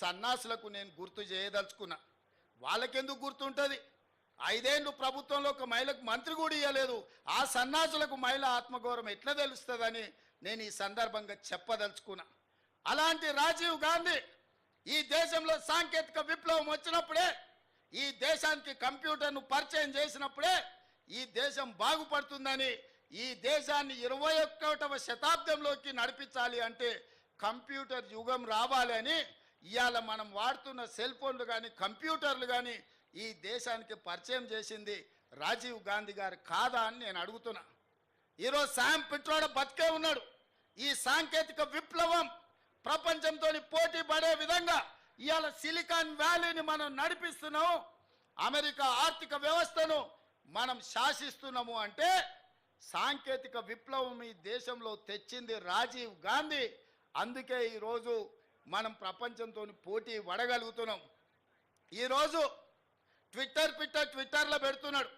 సన్నాసులకు నేను గుర్తు చేయదలుచుకున్నా. వాళ్ళకెందుకు గుర్తుంటుంది? ఐదేళ్ళు ప్రభుత్వంలో ఒక మహిళకు మంత్రి కూడా ఇవ్వలేదు ఆ సన్నాసులకు మహిళ ఆత్మగౌరవం ఎట్లా తెలుస్తుందని నేను ఈ సందర్భంగా చెప్పదలుచుకున్నా. అలాంటి రాజీవ్ గాంధీ ఈ దేశంలో సాంకేతిక విప్లవం వచ్చినప్పుడే ఈ దేశానికి కంప్యూటర్ను పరిచయం చేసినప్పుడే ఈ దేశం బాగుపడుతుందని ఈ దేశాన్ని ఇరవై ఒక్కటవ శతాబ్దంలోకి నడిపించాలి అంటే కంప్యూటర్ యుగం రావాలి అని ఇవాళ మనం వాడుతున్న సెల్ ఫోన్లు కానీ కంప్యూటర్లు కానీ ఈ దేశానికి పరిచయం చేసింది రాజీవ్ గాంధీ గారు కాదా అని నేను అడుగుతున్నా. ఈరోజు శామ్ పిట్రోడ బతికే ఉన్నాడు. ఈ సాంకేతిక విప్లవం ప్రపంచంతో పోటీ పడే విధంగా ఇవాళ సిలికాన్ వ్యాలీని మనం నడిపిస్తున్నాము అమెరికా ఆర్థిక వ్యవస్థను మనం శాసిస్తున్నాము అంటే సాంకేతిక విప్లవం ఈ దేశంలో తెచ్చింది రాజీవ్ గాంధీ. అందుకే ఈరోజు మనం ప్రపంచంతో పోటీ పడగలుగుతున్నాం. ఈరోజు ట్విట్టర్ పిట్టర్ ట్విట్టర్లో పెడుతున్నాడు.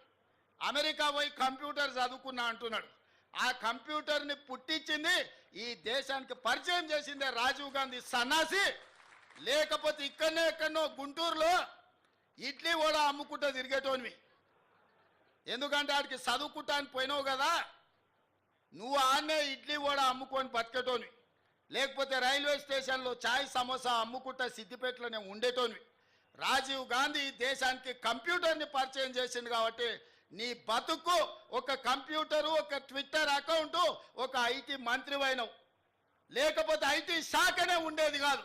అమెరికా పోయి కంప్యూటర్ చదువుకున్నా అంటున్నాడు. ఆ కంప్యూటర్ని పుట్టించింది ఈ దేశానికి పరిచయం చేసిందే రాజీవ్ గాంధీ సన్నాసి. లేకపోతే ఇక్కడనే ఎక్కడనో గుంటూరులో ఇడ్లీ కూడా అమ్ముకుంటూ తిరిగేటోనివి. ఎందుకంటే ఆడికి చదువుకుంటానికి పోయినావు కదా నువ్వు ఆనే ఇడ్లీ కూడా అమ్ముకొని బతికేటోనివి. లేకపోతే రైల్వే స్టేషన్లో చాయ్ సమోసా అమ్ముకుంటా సిద్దిపేటలోనే ఉండేటోనివి. రాజీవ్ గాంధీ ఈ దేశానికి కంప్యూటర్ని పరిచయం చేసింది కాబట్టి నీ బతుకు ఒక కంప్యూటరు ఒక ట్విట్టర్ అకౌంటు ఒక ఐటీ మంత్రివైనవు. లేకపోతే ఐటీ శాఖనే ఉండేది కాదు.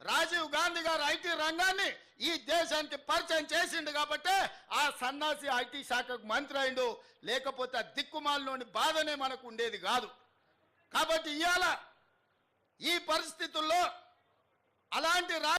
రాజీవ్ గాంధీ గారు ఐటీ రంగాన్ని ఈ దేశానికి పరిచయం చేసిండు కాబట్టి ఆ సన్నాసి ఐటీ శాఖకు మంత్రి అయిండు. లేకపోతే ఆ దిక్కుమాలలోని బాధనే మనకు ఉండేది కాదు. కాబట్టి ఇవాళ